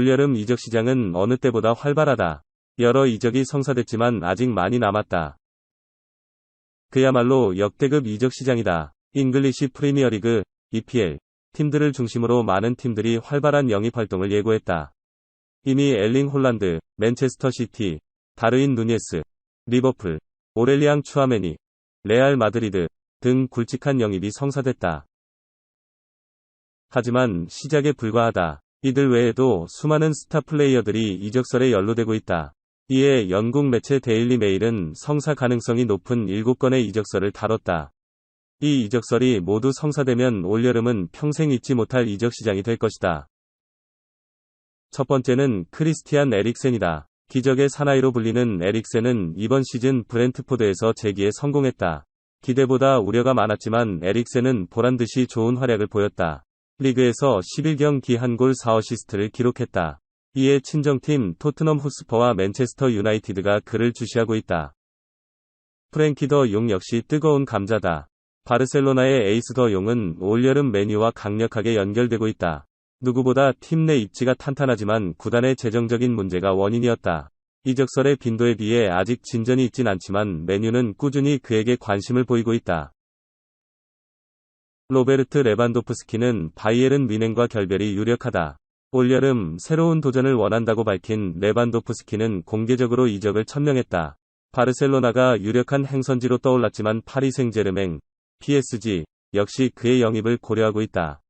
올여름 이적 시장은 어느 때보다 활발하다. 여러 이적이 성사됐지만 아직 많이 남았다. 그야말로 역대급 이적 시장이다. 잉글리시 프리미어리그, EPL, 팀들을 중심으로 많은 팀들이 활발한 영입 활동을 예고했다. 이미 엘링 홀란드, 맨체스터 시티, 다르인 누니에스, 리버풀, 오렐리앙 추아메니, 레알 마드리드 등 굵직한 영입이 성사됐다. 하지만 시작에 불과하다. 이들 외에도 수많은 스타 플레이어들이 이적설에 연루되고 있다. 이에 영국 매체 데일리 메일은 성사 가능성이 높은 7건의 이적설을 다뤘다. 이 이적설이 모두 성사되면 올여름은 평생 잊지 못할 이적 시장이 될 것이다. 첫 번째는 크리스티안 에릭센이다. 기적의 사나이로 불리는 에릭센은 이번 시즌 브렌트포드에서 재기에 성공했다. 기대보다 우려가 많았지만 에릭센은 보란듯이 좋은 활약을 보였다. 리그에서 11경기 한 골 4어시스트를 기록했다. 이에 친정팀 토트넘 후스퍼와 맨체스터 유나이티드가 그를 주시하고 있다. 프랭키 더 용 역시 뜨거운 감자다. 바르셀로나의 에이스 더 용은 올여름 메뉴와 강력하게 연결되고 있다. 누구보다 팀 내 입지가 탄탄하지만 구단의 재정적인 문제가 원인이었다. 이적설의 빈도에 비해 아직 진전이 있진 않지만 메뉴는 꾸준히 그에게 관심을 보이고 있다. 로베르트 레반도프스키는 바이에른 미넨과 결별이 유력하다. 올여름 새로운 도전을 원한다고 밝힌 레반도프스키는 공개적으로 이적을 천명했다. 바르셀로나가 유력한 행선지로 떠올랐지만 파리 생제르맹, PSG 역시 그의 영입을 고려하고 있다.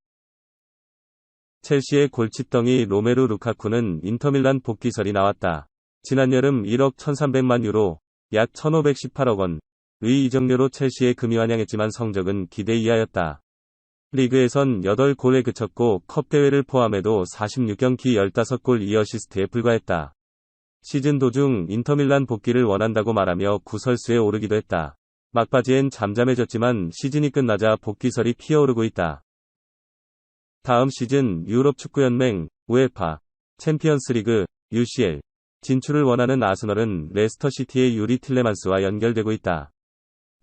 첼시의 골칫덩이 로메루 루카쿠는 인터밀란 복귀설이 나왔다. 지난 여름 1억 1300만 유로, 약 1518억 원, 의 이적료로 첼시에 금이 환영했지만 성적은 기대 이하였다. 리그에선 8골에 그쳤고 컵대회를 포함해도 46경기 15골 2어시스트에 불과했다. 시즌 도중 인터밀란 복귀를 원한다고 말하며 구설수에 오르기도 했다. 막바지엔 잠잠해졌지만 시즌이 끝나자 복귀설이 피어오르고 있다. 다음 시즌 유럽 축구연맹, 우에파, 챔피언스리그, UCL 진출을 원하는 아스널은 레스터시티의 유리 틸레만스와 연결되고 있다.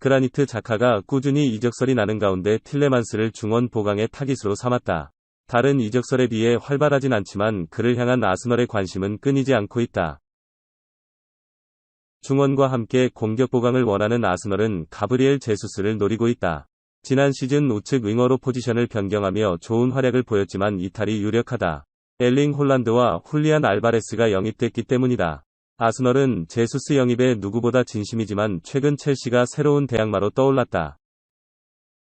그라니트 자카가 꾸준히 이적설이 나는 가운데 틸레만스를 중원 보강의 타깃으로 삼았다. 다른 이적설에 비해 활발하진 않지만 그를 향한 아스널의 관심은 끊이지 않고 있다. 중원과 함께 공격 보강을 원하는 아스널은 가브리엘 제수스를 노리고 있다. 지난 시즌 우측 윙어로 포지션을 변경하며 좋은 활약을 보였지만 이탈이 유력하다. 엘링 홀란드와 훌리안 알바레스가 영입됐기 때문이다. 아스널은 제수스 영입에 누구보다 진심이지만 최근 첼시가 새로운 대항마로 떠올랐다.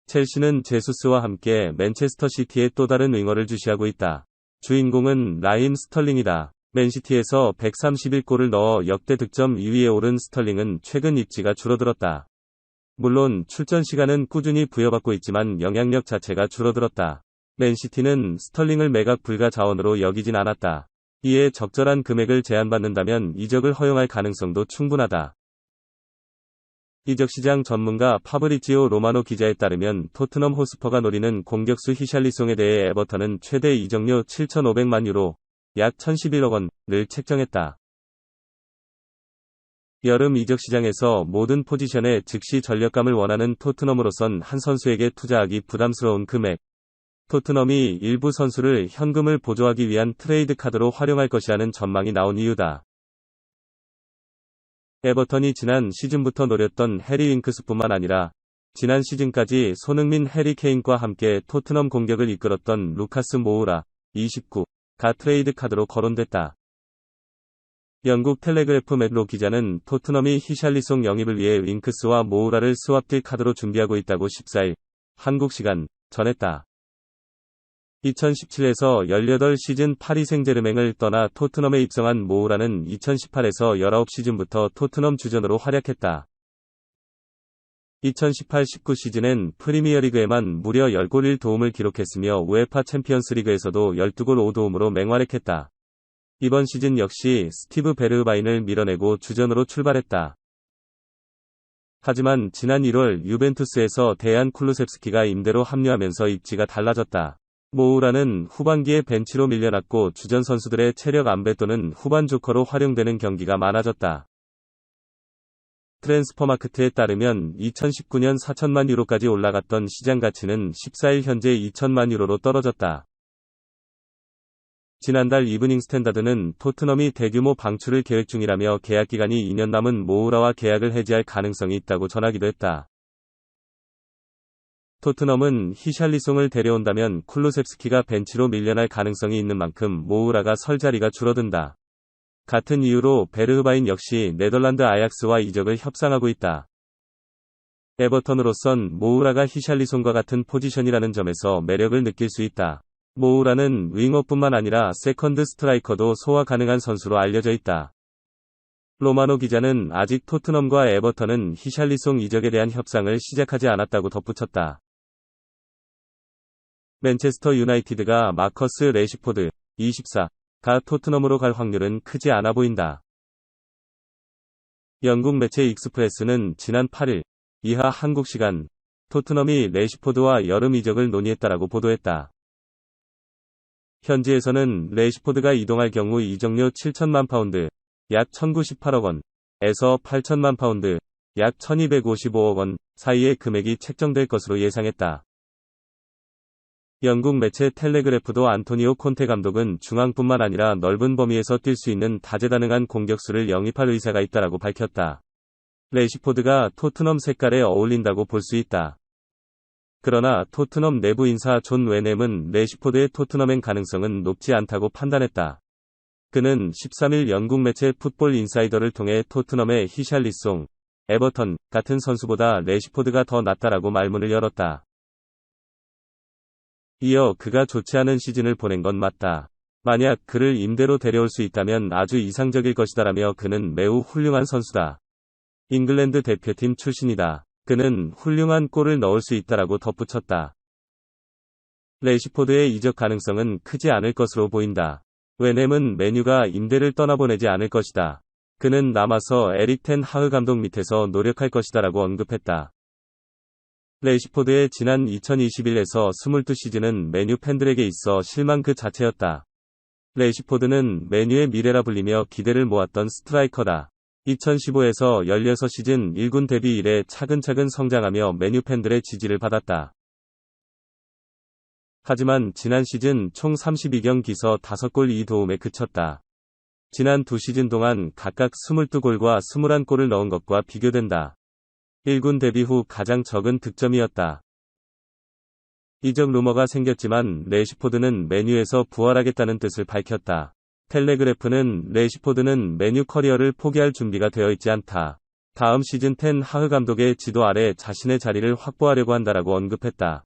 첼시는 제수스와 함께 맨체스터 시티의 또 다른 윙어를 주시하고 있다. 주인공은 라인 스털링이다. 맨시티에서 131골을 넣어 역대 득점 2위에 오른 스털링은 최근 입지가 줄어들었다. 물론 출전 시간은 꾸준히 부여받고 있지만 영향력 자체가 줄어들었다. 맨시티는 스털링을 매각 불가 자원으로 여기진 않았다. 이에 적절한 금액을 제한받는다면 이적을 허용할 가능성도 충분하다. 이적시장 전문가 파브리지오 로마노 기자에 따르면 토트넘 호스퍼가 노리는 공격수 히샬리송에 대해 에버턴은 최대 이적료 7,500만 유로, 약 1,011억 원을 책정했다. 여름 이적 시장에서 모든 포지션에 즉시 전력감을 원하는 토트넘으로선 한 선수에게 투자하기 부담스러운 금액, 토트넘이 일부 선수를 현금을 보조하기 위한 트레이드 카드로 활용할 것이라는 전망이 나온 이유다. 에버턴이 지난 시즌부터 노렸던 해리 윙크스뿐만 아니라 지난 시즌까지 손흥민 해리 케인과 함께 토트넘 공격을 이끌었던 루카스 모우라 29가 트레이드 카드로 거론됐다. 영국 텔레그래프 맷로 기자는 토트넘이 히샬리송 영입을 위해 윙크스와 모우라를 스왑딜 카드로 준비하고 있다고 14일 한국 시간 전했다. 2017에서 18 시즌 파리 생제르맹을 떠나 토트넘에 입성한 모우라는 2018에서 19 시즌부터 토트넘 주전으로 활약했다. 2018-19 시즌엔 프리미어리그에만 무려 10골 1도움을 기록했으며 우에파 챔피언스리그에서도 12골 5도움으로 맹활약했다. 이번 시즌 역시 스티브 베르바인을 밀어내고 주전으로 출발했다. 하지만 지난 1월 유벤투스에서 대안 쿨루셉스키가 임대로 합류하면서 입지가 달라졌다. 모우라는 후반기에 벤치로 밀려났고 주전 선수들의 체력 안배 또는 후반 조커로 활용되는 경기가 많아졌다. 트랜스퍼마크트에 따르면 2019년 4천만 유로까지 올라갔던 시장 가치는 14일 현재 2천만 유로로 떨어졌다. 지난달 이브닝 스탠다드는 토트넘이 대규모 방출을 계획 중이라며 계약 기간이 2년 남은 모우라와 계약을 해지할 가능성이 있다고 전하기도 했다. 토트넘은 히샬리송을 데려온다면 쿨루셉스키가 벤치로 밀려날 가능성이 있는 만큼 모우라가 설 자리가 줄어든다. 같은 이유로 베르흐바인 역시 네덜란드 아약스와 이적을 협상하고 있다. 에버턴으로선 모우라가 히샬리송과 같은 포지션이라는 점에서 매력을 느낄 수 있다. 모우라는 윙어뿐만 아니라 세컨드 스트라이커도 소화 가능한 선수로 알려져 있다. 로마노 기자는 아직 토트넘과 에버턴은 히샬리송 이적에 대한 협상을 시작하지 않았다고 덧붙였다. 맨체스터 유나이티드가 마커스 레시포드 24가 토트넘으로 갈 확률은 크지 않아 보인다. 영국 매체 익스프레스는 지난 8일 이하 한국 시간 토트넘이 레시포드와 여름 이적을 논의했다라고 보도했다. 현지에서는 레시포드가 이동할 경우 이적료 7천만 파운드, 약 1918억 원, 에서 8천만 파운드, 약 1255억 원 사이의 금액이 책정될 것으로 예상했다. 영국 매체 텔레그래프도 안토니오 콘테 감독은 중앙뿐만 아니라 넓은 범위에서 뛸 수 있는 다재다능한 공격수를 영입할 의사가 있다라고 밝혔다. 레시포드가 토트넘 색깔에 어울린다고 볼 수 있다. 그러나 토트넘 내부 인사 존 웨넴은 레시포드의 토트넘행 가능성은 높지 않다고 판단했다. 그는 13일 영국 매체 풋볼 인사이더를 통해 토트넘의 히샬리송, 에버턴 같은 선수보다 레시포드가 더 낫다라고 말문을 열었다. 이어 그가 좋지 않은 시즌을 보낸 건 맞다. 만약 그를 임대로 데려올 수 있다면 아주 이상적일 것이다라며 그는 매우 훌륭한 선수다. 잉글랜드 대표팀 출신이다. 그는 훌륭한 골을 넣을 수 있다라고 덧붙였다. 레시포드의 이적 가능성은 크지 않을 것으로 보인다. 웨넴은 메뉴가 임대를 떠나보내지 않을 것이다. 그는 남아서 에릭 텐 하흐 감독 밑에서 노력할 것이다라고 언급했다. 레시포드의 지난 2021에서 22시즌은 메뉴 팬들에게 있어 실망 그 자체였다. 레시포드는 메뉴의 미래라 불리며 기대를 모았던 스트라이커다. 2015에서 16시즌 1군 데뷔 이래 차근차근 성장하며 메뉴 팬들의 지지를 받았다. 하지만 지난 시즌 총 32경 기서 5골 2도움에 그쳤다. 지난 두 시즌 동안 각각 22골과 21골을 넣은 것과 비교된다. 1군 데뷔 후 가장 적은 득점이었다. 이적 루머가 생겼지만 레시포드는 메뉴에서 부활하겠다는 뜻을 밝혔다. 텔레그래프는 레시포드는 메뉴 커리어를 포기할 준비가 되어 있지 않다. 다음 시즌 텐 하흐 감독의 지도 아래 자신의 자리를 확보하려고 한다라고 언급했다.